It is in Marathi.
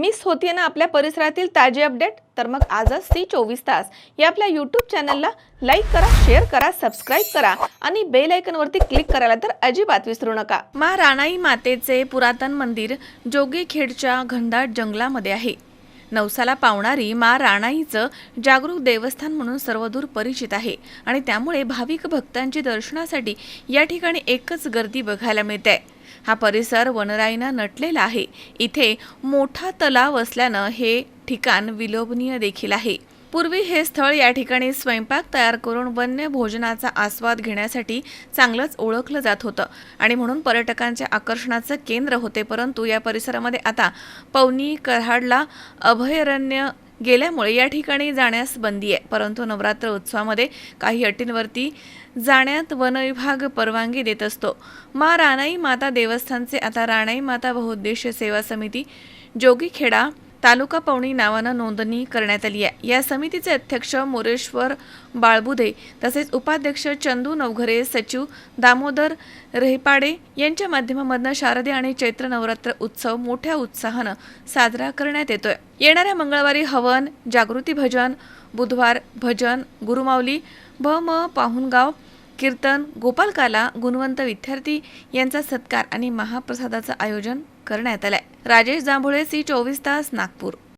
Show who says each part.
Speaker 1: मिस होतीये ना आपल्या परिसरातील ताजे अपडेट? तर मग आजच सी चोवीस तास. या आपल्या यूट्यूब चॅनलला लाईक करा शेअर करा सबस्क्राईब करा आणि बेल आयकॉनवरती क्लिक करायला तर अजिबात विसरू नका. मा राणाई मातेचे पुरातन मंदिर जोगीखेडच्या घनदाट जंगलामध्ये आहे. नवसाला पावणारी मा राणाईचं जागरूक देवस्थान म्हणून सर्वदूर परिचित आहे आणि त्यामुळे भाविक भक्तांची दर्शनासाठी या ठिकाणी एकच गर्दी बघायला मिळते. हा परिसर वनराईनं नटलेला आहे. इथे मोठा तलाव असल्यानं हे ठिकाण विलोभनीय देखील आहे. पूर्वी हे स्थळ या ठिकाणी स्वयंपाक तयार करून वन्य भोजनाचा आस्वाद घेण्यासाठी चांगलंच ओळखलं जात होतं. आणि म्हणून पर्यटकांच्या आकर्षणाचं केंद्र होते परंतु या परिसरामध्ये आता पवनी कराडला अभयारण्य गेल्यामुळे या ठिकाणी जाण्यास बंदी आहे. परंतु नवरात्र उत्सवामध्ये काही अटींवरती जाण्यात वनविभाग परवानगी देत असतो. मा राणाई माता देवस्थानचे आता राणाई माता बहुउद्देशीय सेवा समिती जोगीखेडा तालुका पवणी नावानं नोंदणी करण्यात आली आहे. या समितीचे अध्यक्ष मोरेश्वर बाळबुधे तसेच उपाध्यक्ष चंदू नवघरे सचिव दामोदर रेहपाडे यांच्या माध्यमामधनं शारदीय आणि चैत्र नवरात्र उत्सव मोठ्या उत्साहानं साजरा करण्यात येतोय. येणाऱ्या मंगळवारी हवन जागृती भजन बुधवार भजन गुरुमावली भ म पाहुणगाव कीर्तन गोपालकाला गुणवंत विद्यार्थी यांचा सत्कार आणि महाप्रसादाचं आयोजन करण्यात आलंय. राजेश जांभुळे सी चोवीस तास नागपूर.